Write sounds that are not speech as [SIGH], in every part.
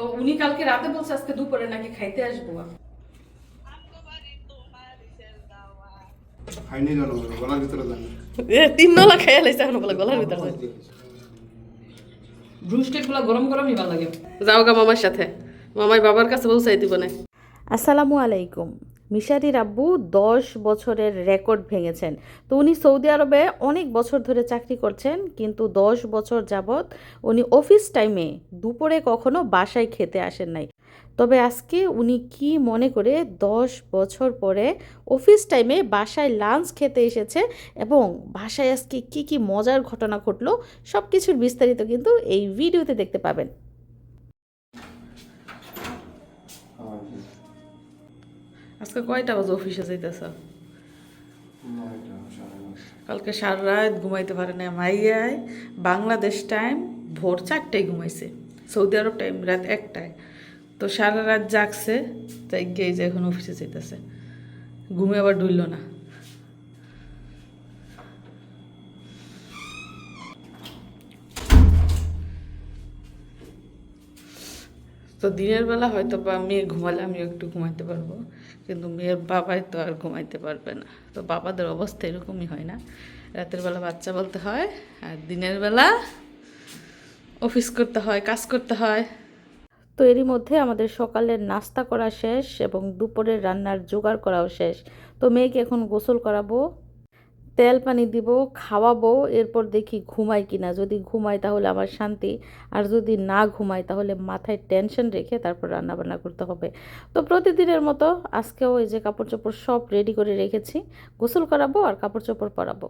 তো উনি কালকে রাতে বলছে আজকে দুপুরে নাকি খাইতে আসব। তিন নলা খাইয়া লাইছে এখন বলে গলার ভিতরে ব্রুস্টেকগুলো গরম গরমই ভালো লাগে। যাও গা মামার সাথে। মামাই বাবার কাছে পৌঁছাই দিব না আসসালামু আলাইকুম। মিশারির আব্বু দশ বছরের রেকর্ড ভেঙেছেন। তো উনি সৌদি আরবে অনেক বছর ধরে চাকরি করছেন, কিন্তু দশ বছর যাবৎ উনি অফিস টাইমে দুপুরে কখনো বাসায় খেতে আসেন নাই। তবে আজকে উনি কি মনে করে দশ বছর পরে অফিস টাইমে বাসায় লাঞ্চ খেতে এসেছে এবং বাসায় আজকে কি কি মজার ঘটনা ঘটলো সব কিছুর বিস্তারিত কিন্তু এই ভিডিওতে দেখতে পাবেন। আজকে কয়টা বাজে অফিসে যাইতেছ? কালকে সারা রাত ঘুমাইতে পারে না মাইয়ায় বাংলাদেশ টাইম ভোর চারটায় ঘুমাইছে। সৌদি আরব টাইম রাত একটায়। তো সারা রাত জাগছে তাই গিয়ে যে এখন অফিসে যেতেছে ঘুমে আবার ডুইল না। তো দিনের বেলা হয়তো বা মেয়ে ঘুমালে আমি একটু ঘুমাইতে পারব। কিন্তু মেয়ের বাবাই তো আর ঘুমাইতে পারবে না। তো বাবাদের অবস্থা এরকমই হয় না। রাতের বেলা বাচ্চা বলতে হয়, আর দিনের বেলা অফিস করতে হয়, কাজ করতে হয়। তো এরই মধ্যে আমাদের সকালের নাস্তা করা শেষ এবং দুপুরের রান্নার জোগাড় করাও শেষ। তো মেয়েকে এখন গোসল করাবো। তেল পানি দিব, খাওয়াবো, এরপর দেখি ঘুমাই কিনা। যদি ঘুমাই তাহলে আমার শান্তি, আর যদি না ঘুমাই তাহলে মাথায় টেনশন রেখে তারপর রান্নাবান্না করতে হবে। তো প্রতিদিনের মতো আজকেও এই যে কাপড় চোপড় সব রেডি করে রেখেছি, গোসল করাবো আর কাপড় চোপড় পরাবো।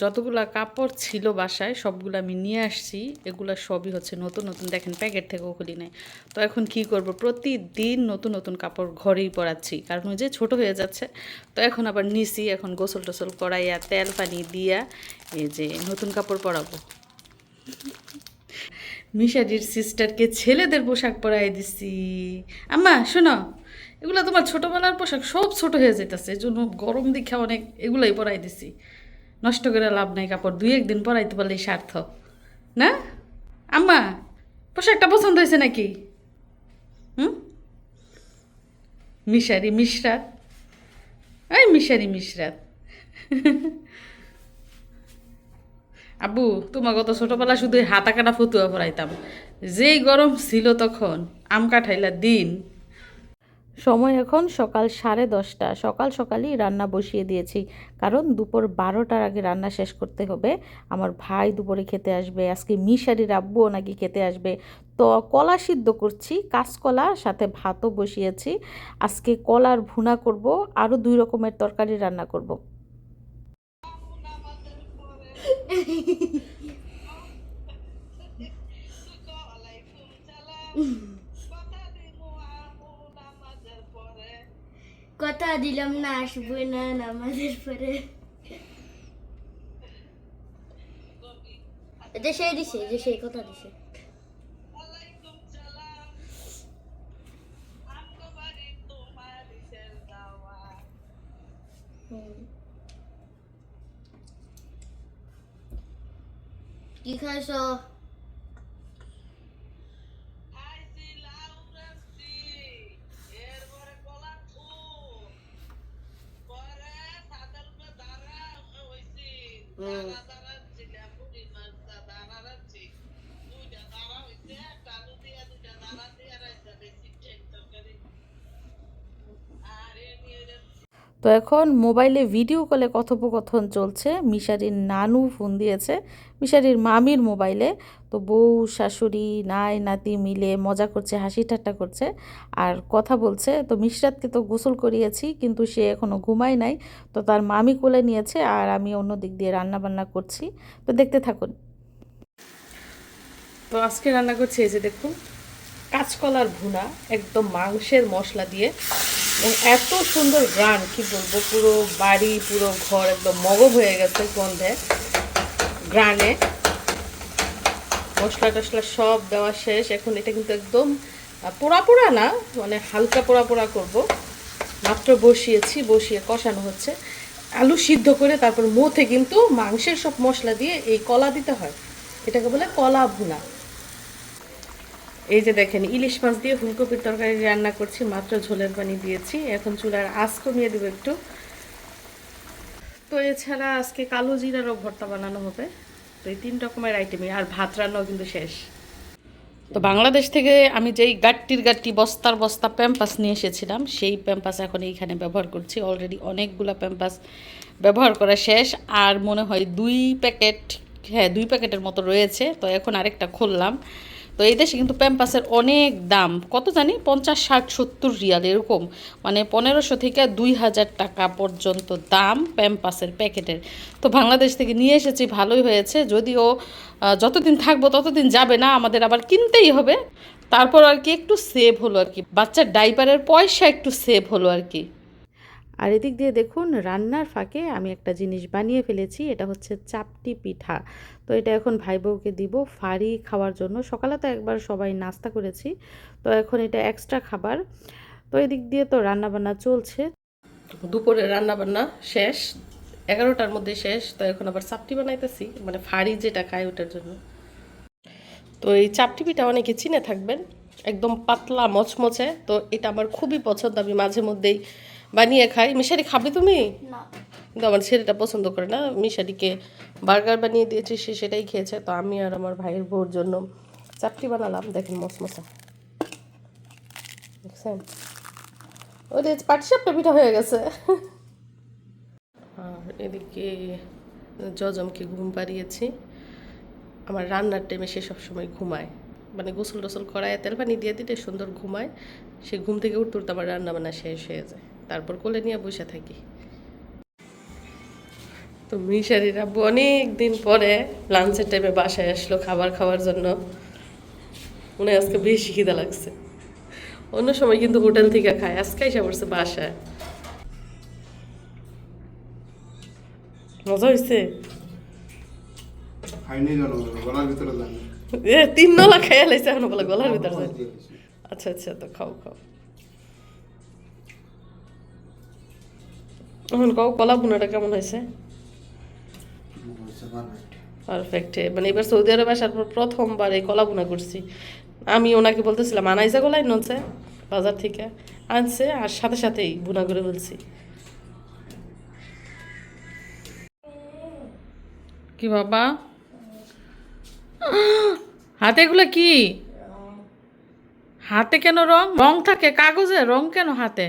যতগুলা কাপড় ছিল বাসায়, সবগুলো আমি নিয়ে আসছি। এগুলো সবই হচ্ছে নতুন নতুন। দেখেন, প্যাকেট থেকেও খুলি নাই। তো এখন কি করব? প্রতিদিন নতুন নতুন কাপড় ঘরেই পরাচ্ছি। কারণ ওই যে ছোট হয়ে যাচ্ছে। তো এখন আবার নিছি, এখন গোসল টোসল করাইয়া, তেল পানি দিয়া এই যে নতুন কাপড় পরাবো। মিশারির সিস্টারকে ছেলেদের পোশাক পরাই দিছি। আম্মা, শোনো, এগুলো তোমার ছোটোবেলার পোশাক সব ছোট হয়ে যেতেছে এই জন্য গরম দেখে অনেক এগুলাই পরাই দিছি। নষ্ট করে লাভ নাই কাপড়। দুই একদিন পরাইতে পারলেই সার্থক না? আম্মা, পোশাকটা পছন্দ হয়েছে নাকি? হুম? মিশারি মিশরাত এই মিশারি মিশরাত আব্বু, তোমার গত ছোটোবেলা শুধু হাতা কাটা ফতুয়া পরাইতাম। যেই গরম ছিল তখন, আম কাঠাইলা দিন। সময় এখন সকাল সাড়ে দশটা। সকাল সকালই রান্না বসিয়ে দিয়েছি। কারণ দুপুর বারোটার আগে রান্না শেষ করতে হবে। আমার ভাই দুপুরে খেতে আসবে, আজকে মিশারির আব্বুও নাকি খেতে আসবে। তো কলা সিদ্ধ করছি, কাঁচকলা, সাথে ভাতও বসিয়েছি। আজকে কলার ভুনা করব, আরও দুই রকমের তরকারি রান্না করব। [LAUGHS] কথা দিলাম না, আসব না নামাজের পরে। এটা সেই দিছে, যে সেই কথা দিছে। কি খাইছো? তো এখন মোবাইলে ভিডিও কলে কথোপকথন চলছে। মিশারির নানু ফোন দিয়েছে, মিশারির মামির মোবাইলে। তো বউ, শাশুড়ি নাই নাতি মিলে মজা করছে, হাসি ঠাট্টা করছে আর কথা বলছে। তো মিশরাতকে তো গোসল করিয়েছি, কিন্তু সে এখনও ঘুমায় নাই। তো তার মামি কোলে নিয়েছে আর আমি অন্য দিক দিয়ে রান্না বান্না করছি। তো দেখতে থাকুন। তো আজকে রান্না করছি যে দেখুন। কাঁচকলার ভুনা, একদম মাংসের মশলা দিয়ে, এবং এত সুন্দর গ্রান, কি বলব, পুরো বাড়ি, পুরো ঘর একদম মগব হয়ে গেছে গন্ধে, গ্রানে। মশলা টশলা সব দেওয়া শেষ, এখন এটা কিন্তু একদম পোড়া পোড়া না মানে হালকা পোড়া পোড়া করব। মাত্র বসিয়েছি, বসিয়ে কষানো হচ্ছে। আলু সিদ্ধ করে তারপর মোথে কিন্তু মাংসের সব মশলা দিয়ে এই কলা দিতে হয়। এটাকে বলে কলা ভুনা। এই যে দেখেন, ইলিশ মাছ দিয়ে ফুলকপির তরকারি রান্না করছি, মাত্র ঝোলের পানি দিয়েছি। এখন চুলার আঁচ কমিয়ে দেবো একটু। তো এছাড়া আজকে কালো জিরারও ভর্তা বানানো হবে। তো এই তিন রকমের আইটেমই আর ভাত রান্নাও কিন্তু শেষ। তো বাংলাদেশ থেকে আমি যেই গাট্টির গাট্টি, বস্তার বস্তা, প্যাম্পাস নিয়ে এসেছিলাম, সেই প্যাম্পাস এখন এইখানে ব্যবহার করছি। অলরেডি অনেকগুলো প্যাম্পাস ব্যবহার করা শেষ। আর মনে হয় দুই প্যাকেট হ্যাঁ দুই প্যাকেটের মতো রয়েছে। তো এখন আরেকটা খুললাম। তো এই দেশে কিন্তু প্যাম্পাসের অনেক দাম। কত জানি? পঞ্চাশ, ষাট, সত্তর রিয়াল এরকম। মানে পনেরোশো থেকে দুই হাজার টাকা পর্যন্ত দাম প্যাম্পাসের প্যাকেটের। তো বাংলাদেশ থেকে নিয়ে এসেছি, ভালোই হয়েছে। যদিও যতদিন থাকব ততদিন যাবে না, আমাদের আবার কিনতেই হবে। তারপর আর কি একটু সেভ হলো আর কি। বাচ্চার ডাইপারের পয়সা একটু সেভ হলো আর কি। আর এদিক দিয়ে দেখুন, রান্নার ফাঁকে আমি একটা জিনিস বানিয়ে ফেলেছি, এটা হচ্ছে চাপটি পিঠা। তো এটা এখন ভাই বউকে দিব ফাড়ি খাওয়ার জন্য। সকালে তো একবার সবাই নাস্তা করেছি, তো এখন এটা এক্সট্রা খাবার। তো এদিক দিয়ে তো রান্না বান্না চলছে। দুপুরে রান্না বান্না শেষ, এগারোটার মধ্যে শেষ, তো এখন আবার চাপটি বানাইতেছি মানে ফাড়ি যেটা খায় ওটার জন্য। তো এই চাপটি পিঠা অনেকে চিনে থাকবেন। একদম পাতলা মচমচে। তো এটা আমার খুবই পছন্দ আমি মাঝে মধ্যেই বানিয়ে খাই। মিশারি খাবে তুমি? কিন্তু আমার ছেলেটা পছন্দ করে না। মিশারিকে বার্গার বানিয়ে দিয়েছি সে সেটাই খেয়েছে। তো আমি আর আমার ভাইয়ের বউর জন্য চাপটি বানালাম। দেখেন মশমশা দেখছেন? ওই পাটিসাপটা পিঠা হয়ে গেছে। আর এদিকে জজমকে ঘুম পাড়িয়েছি। আমার রান্নার টাইমে সে সবসময় ঘুমায়। মানে গোসল টোসল করায় তেল পানি দিয়ে দিতে সুন্দর ঘুমায়। সে ঘুম থেকে উঠতে উঠতে আমার রান্না বান্না শেষ হয়ে যায়। তারপর কোলে নিয়ে বসে থাকি। তো মিশারির আব্বু অনেক দিন পরে লাঞ্চের টাইমে বাসায় আসলো খাবার খাওয়ার জন্য। মনে আজকে বেশি খিদা লাগছে। অন্য সময় কিন্তু হোটেল থেকে খায়, আজকে এসে পড়ছে বাসায়। মজা হয়েছে খাইনি জানো গলার ভিতরে জানি এ, তিন নলা খাইয়া লাইছে এখন বলে গলার ভিতর আচ্ছা আচ্ছা তো খাও খাও। এখন কও, কলা ভুনাটা কেমন হয়েছে? পারফেক্ট মানে এবার সৌদি আরবে আসার পর প্রথমবার এই কলা ভুনা করছি। আমি ওনাকে বলতেছিলাম আনাইজা গলাই ননছে বাজার থেকে। আনছে আর সাথে সাথেই ভুনা করে বলছি কি বাবা? হাতে এগুলো কি? হাতে কেন রং? রং থাকে কাগজে? রং কেন হাতে?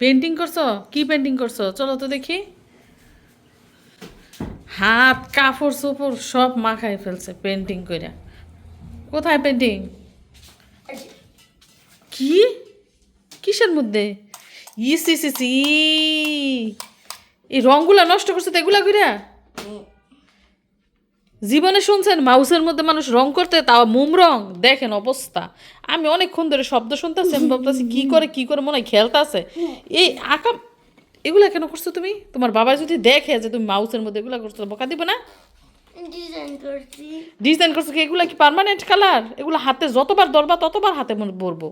পেন্টিং করছ। কি পেন্টিং করছ? চলো তো দেখি। হাত কাপড় চোপড় সব মাখায় ফেলছে পেন্টিং করে কোথায় পেন্টিং কি? কিসের মধ্যে? ইস ইস ইস ই এই রংগুলা নষ্ট করছে তো এগুলা করে জীবনে শুনছেন মাউসের মধ্যে মানুষ রং করতে তাও মোম রং। দেখেন অবস্থা। আমি অনেকক্ষণ ধরে শব্দ শুনতেছি আমি ভাবতেছি কি করে কি করে মনে হয় খেলতেছে এই আঁকা এগুলা কেন করছ তুমি? তোমার বাবা যদি দেখে যে তুমি মাউসের মধ্যে এগুলা করছ বকা দিবে না? ডিজাইন ডিজাইন করছ কি? এগুলা কি পার্মানেন্ট কালার এগুলো হাতে যতবার ধরবা ততবার হাতে মনে পড়ব।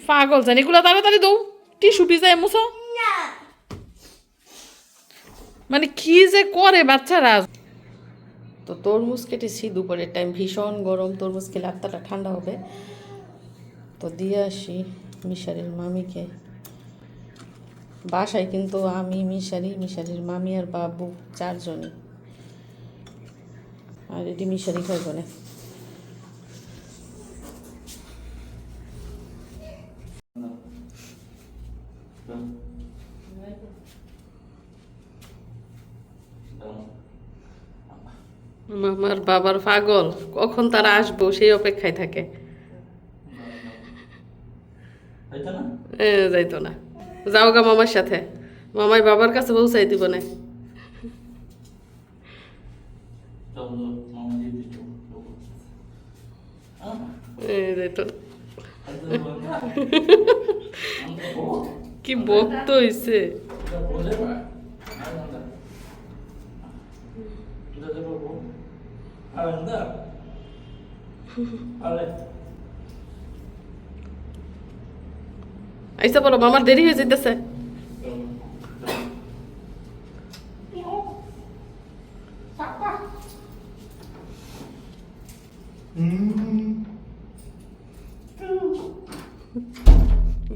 পাগল জানি এগুলো তাড়াতাড়ি দৌ। টিস্যু ভিজায় মুছো। মানে কি যে করে বাচ্চারা। তো তরমুজ কেটেছি, দুপুরের টাইম ভীষণ গরম, তরমুজ খেলে আত্মাটা ঠান্ডা হবে। তো দিয়ে আসি মিশারির মামিকে। বাসায় কিন্তু আমি, মিশারি, মিশারির মামি আর বাবু চারজনই। আর এটি মিশারি খাইব না মামার বাবার পাগল। কখন তারা আসব সেই অপেক্ষায় থাকে। যাইতো না? যাও গা মামার সাথে। মামাই বাবার কাছে পৌঁছাই দিব না। Ale ne. Ale... Ahí está bueno, mamá, dirige, siéntese.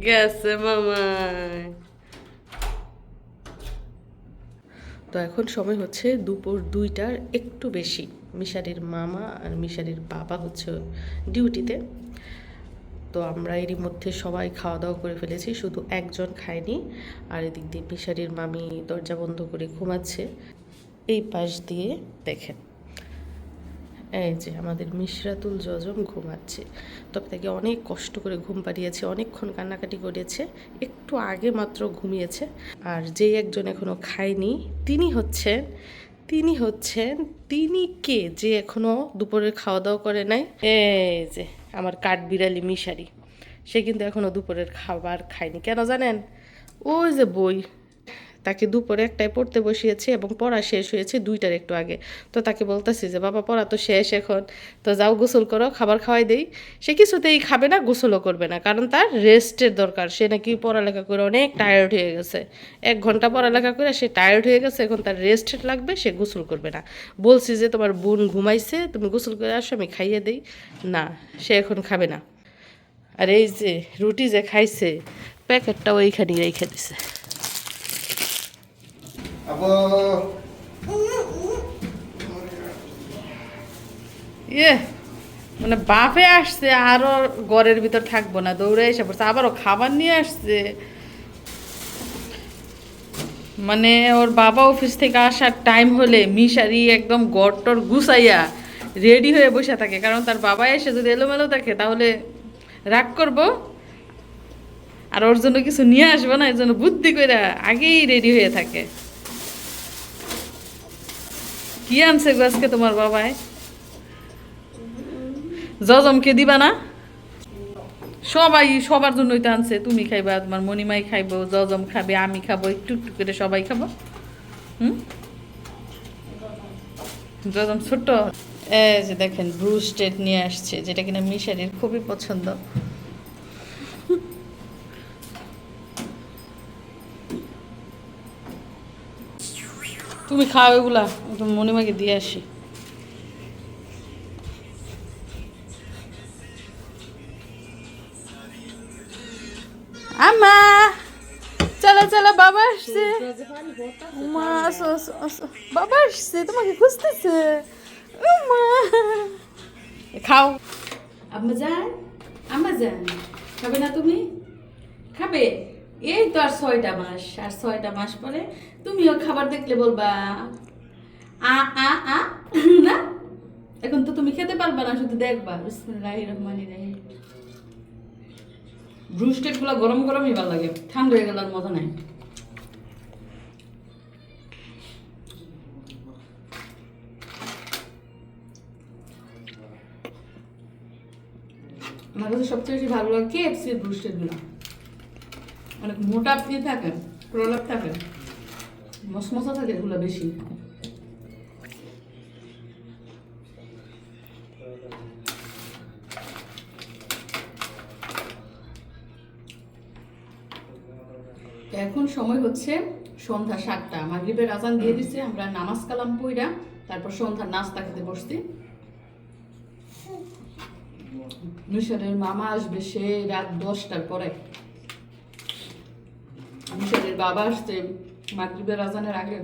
Yes, mamá. Mm. তো এখন সময় হচ্ছে দুপুর দুইটার একটু বেশি। মিশারির মামা আর মিশারির বাবা হচ্ছে ডিউটিতে। তো আমরা এরই মধ্যে সবাই খাওয়া দাওয়া করে ফেলেছি, শুধু একজন খায়নি। আর এদিক দিয়ে মিশারির মামি দরজা বন্ধ করে ঘুমাচ্ছে। এই পাশ দিয়ে দেখেন। এই যে আমাদের মিশরাতুল জজম ঘুমাচ্ছে। তবে তাকে অনেক কষ্ট করে ঘুম পাড়িয়েছে, অনেকক্ষণ কান্নাকাটি করেছে, একটু আগে মাত্র ঘুমিয়েছে। আর যেই একজন এখনও খায়নি, তিনি হচ্ছেন তিনি হচ্ছেন, তিনি কে যে এখনও দুপুরের খাওয়া দাওয়া করে নাই? এই যে আমার কাঠ বিড়ালি মিশারি, সে কিন্তু এখনও দুপুরের খাবার খায়নি। কেন জানেন? ওই যে বই। তাকে দুপুরে একটাই পড়তে বসিয়েছে এবং পড়া শেষ হয়েছে দুইটার একটু আগে। তো তাকে বলতেছি যে, বাবা, পড়া তো শেষ এখন। তো যাও গোসল করো, খাবার খাওয়াই দেই। সে কিছুতেই খাবে না, গোসলও করবে না। কারণ তার রেস্টের দরকার। সে নাকি পড়ালেখা করে অনেক টায়ার্ড হয়ে গেছে। এক ঘণ্টা পড়ালেখা করে সে টায়ার্ড হয়ে গেছে, এখন তার রেস্ট লাগবে, সে গোসল করবে না। বলছি যে, তোমার বোন ঘুমাইছে, তুমি গোসল করে আসো, আমি খাইয়ে দেই। না, সে এখন খাবে না। আর এই যে রুটি যে খাইছে প্যাকেটটা এইখানেই রেখে দিছে। ইয়ে মানে বাপে আসছে আরও ঘরের ভিতর থাকব না, দৌড়ে এসে পড়ছে আবারও খাবার নিয়ে আসছে। মানে ওর বাবা অফিস থেকে আসার টাইম হলে মিশারি একদম গড়টর গুছাইয়া রেডি হয়ে বসে থাকে, কারণ তার বাবা এসে যদি এলোমেলো থাকে, তাহলে রাগ করব। আর ওর জন্য কিছু নিয়ে আসব না, এর জন্য বুদ্ধি করে আগেই রেডি হয়ে থাকে। কি আনছে গো আজকে তোমার বাবায় জজমকে দিবা না? সবাই সবার জন্যই তো আনছে, তুমি খাইবা, তোমার মণিমাই খাইবো, জজম খাবে, আমি খাব, একটু একটু করে সবাই খাব। হুম? জজম ছোট্ট। যে দেখেন ব্রুস্টেড নিয়ে আসছে, যেটা কিনা মিশারির খুবই পছন্দ। তুমি খাও এগুলা। মণিমাকে দিয়ে আসি। আমা চলো চলো, বাবা আসছে। মা বাবা আসছে, তোমাকে খুঁজতেছে। খাও। আম্মা যান আম্মা যান। খাবে না তুমি? খাবে। এই তো আর ছয়টা মাস, আর ছয়টা মাস পরে তুমিও খাবার দেখলে বলবা। আ আ আ? [LAUGHS] না? এখন তো তুমি খেতে পারবা না, শুধু দেখবা। বিসমিল্লাহির রহমানির রহিম। ব্রুস্টেডগুলো গরম গরমই ভালো লাগে। ঠান্ডা হয়ে গেল আর মজা নাই। আমার কাছে সবচেয়ে বেশি ভালো লাগে কেএফসির ব্রুস্টেডগুলো অনেক মোটা ইয়ে থাকে প্রলাপ থাকে মশমশা থাকে এগুলো বেশি। সময় হচ্ছে সন্ধ্যা সাতটা। মাগরিবের আজান দিয়ে দিচ্ছে আমরা নামাজ কালাম পইরা তারপর সন্ধ্যার নাস্তা খেতে বসছি। মিশরের মামা আসবে সে রাত দশটার পরে। মিশরের বাবা আসছে মাগরিবের আজানের আগে।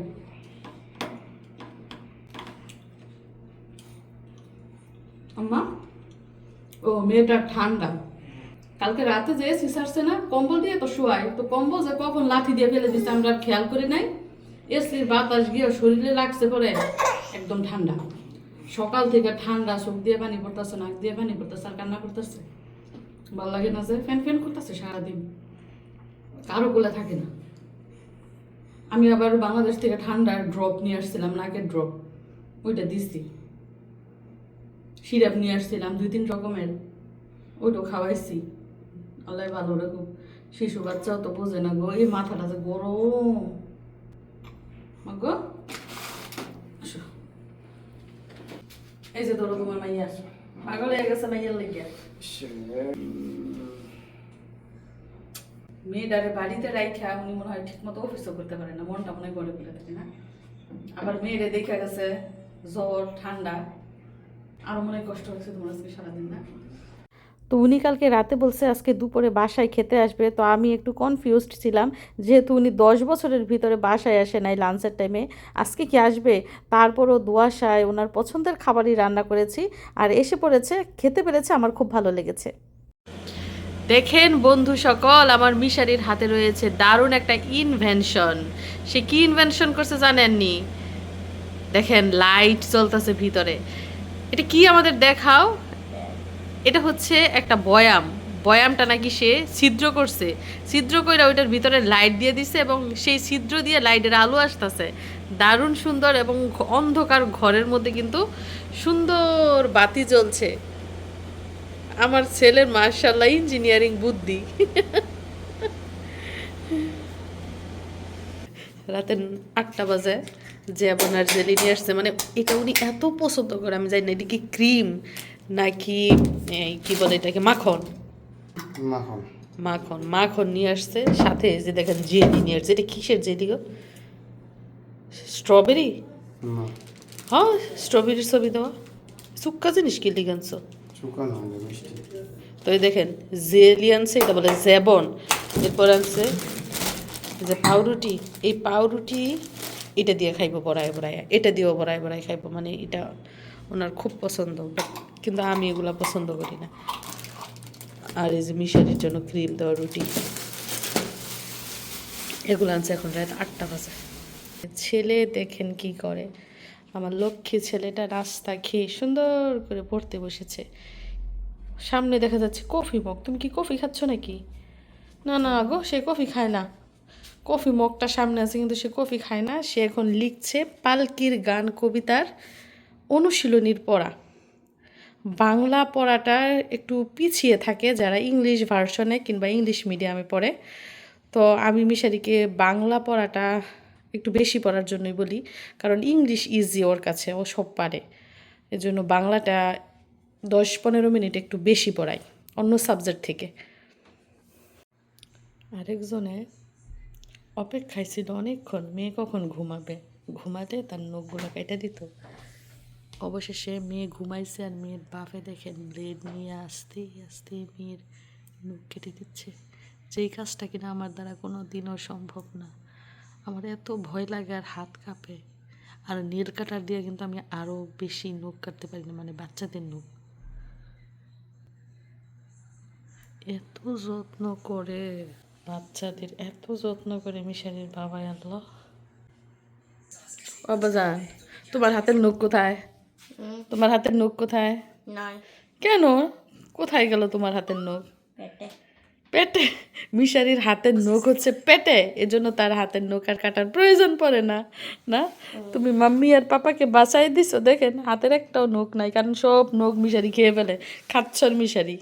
আম্মা? ও মেয়েটার ঠান্ডা। কালকে রাতে যে সিসারছে না, কম্বল দিয়ে তো শোয়াই তো কম্বল যে কখন লাঠি দিয়ে ফেলে দিচ্ছে আমরা খেয়াল করি নাই। এসির বাতাস গিয়ে শরীরে লাগছে পরে একদম ঠান্ডা। সকাল থেকে ঠান্ডা, চোখ দিয়ে পানি পড়তেছে, নাক দিয়ে পানি পড়তেছে, আর কান্না করতেছে। ভালো লাগে না যে, ফ্যান ফ্যান করতেছে সারাদিন। কারও কোলে থাকে না। আমি আবার বাংলাদেশ থেকে ঠান্ডার ড্রপ নিয়ে আসছিলাম, নাকের ড্রপ ওইটা দিছি। সিরাপ নিয়ে আসছিলাম, দুই তিন রকমের। ওইটাও খাওয়াইছি। আল্লাহ ভালো রাখুক। শিশু বাচ্চাও তো বোঝে না গো এই মাথাটা যে গরম। গো এই যে ধরো তোমার মাইয়া পাগল হয়ে গেছে মাইয়ার লেগে। মেয়েটারে বাড়িতে রাইখা উনি মনে হয় ঠিক মতো অফিসও করতে পারে না মনটা মনে হয় গড়ে ফেলে থাকে না। আবার মেয়েরে দেখা গেছে জ্বর ঠান্ডা। আরও মনে কষ্ট হচ্ছে তোমার আজকে সারাদিন না? তো উনি কালকে রাতে বলছে, আজকে দুপুরে বাসায় খেতে আসবে। তো আমি একটু কনফিউজড ছিলাম, যেহেতু উনি দশ বছরের ভিতরে বাসায় আসে নাই লাঞ্চের টাইমে আজকে কি আসবে? তারপরও দোয়াশায় ওনার পছন্দের খাবারই রান্না করেছি আর এসে পড়েছে, খেতে পেরেছে, আমার খুব ভালো লেগেছে। দেখেন বন্ধু সকল, আমার মিশারির হাতে রয়েছে দারুণ একটা ইনভেনশন সে কি ইনভেনশন করছে জানেননি? দেখেন লাইট চলতেছে ভিতরে। এটা কি আমাদের দেখাও? এটা হচ্ছে একটা বয়াম। বয়ামটা নাকি সে ছিদ্র করছে। ছিদ্র করে ওইটার ভিতরে লাইট দিয়ে দিছে এবং সেই ছিদ্র দিয়ে লাইটের আলো আসতেছে। দারুণ সুন্দর এবং অন্ধকার ঘরের মধ্যে কিন্তু সুন্দর বাতি জ্বলছে। আমার ছেলের মার্শাল্লাহ ইঞ্জিনিয়ারিং বুদ্ধি। রাতে আটটা বাজে, যে আপনার জেলি নিয়ে আসছে মানে এটা উনি এত পছন্দ করে, আমি জানি না, এটা কি ক্রিম নাকি কি বলে এটাকে মাখন? মাখন। মাখন। মাখন নিয়ে আসছে সাথে যে দেখেন জেলি নিয়ে আসছে। এটা কিসের জেলি গো? স্ট্রবেরি? হ্যাঁ স্ট্রবেরির ছবি দেওয়া। সুক্কা জিনিস কি লিগানছো শুকানো তো এই দেখেন জেলি আনছে এটা বলে জেবন। এরপর আনছে যে পাউরুটি। এই পাউরুটি এটা দিয়ে খাইবো বড়ায় বড়ায়। এটা দিয়েও বড়ায় বড়ায় খাইবো। মানে এটা ওনার খুব পছন্দ। কিন্তু আমি এগুলো পছন্দ করি না। আর এই যে মিশারির জন্য ক্রিম দেওয়া রুটি, এগুলো আনছে এখন রাত আটটা বাজে। ছেলে দেখেন কি করে। আমার লক্ষ্মী ছেলেটা রাস্তা খেয়ে সুন্দর করে পড়তে বসেছে। সামনে দেখা যাচ্ছে কফি মগ। তুমি কি কফি খাচ্ছ নাকি? না না গো, সে কফি খায় না। কফি মগটা সামনে আছে কিন্তু সে কফি খায় না। সে এখন লিখছে পালকির গান কবিতার অনুশীলনীর পড়া। বাংলা পড়াটা একটু পিছিয়ে থাকে যারা ইংলিশ ভার্সনে কিংবা ইংলিশ মিডিয়ামে পড়ে। তো আমি মিশারিকে বাংলা পড়াটা একটু বেশি পড়ার জন্যই বলি, কারণ ইংলিশ ইজি ওর কাছে, ও সব পারে। এজন্য বাংলাটা দশ পনেরো মিনিট একটু বেশি পড়াই, অন্য সাবজেক্ট থেকে। আরেকজনে অপেক্ষায় ছিল অনেকক্ষণ, মেয়ে কখন ঘুমাবে? ঘুমাতে তার নখগুলো কেটে দিত। অবশেষে মেয়ে ঘুমাইছে আর মেয়ের বাপে দেখেন ব্লেড নিয়ে আস্তে আস্তে মেয়ের নখ কেটে দিচ্ছে। যেই কাজটা কিনা আমার দ্বারা কোনো দিনও সম্ভব না। আমার এত ভয় লাগে আর হাত কাঁপে। আর নীল কাটার দিয়ে কিন্তু আমি আরও বেশি নখ কাটতে পারি না মানে বাচ্চাদের নখ। এত যত্ন করে, বাচ্চাদের এত যত্ন করে মিশারির বাবা আনলো বাবাজান তোমার হাতের নখ কোথায়? তোমার হাতের নখ কোথায়? কেন? কোথায় গেল তোমার হাতের নখ? পেটে? মিশারির হাতের নখ হচ্ছে পেটে। এজন্য তার হাতের নখ আর কাটার প্রয়োজন পড়ে না না? তুমি মাম্মি আর পাপাকে বাঁচাই দিছো দেখেন হাতের একটাও নখ নাই কারণ সব নখ মিশারি খেয়ে ফেলে। খাচ্ছর মিশারি।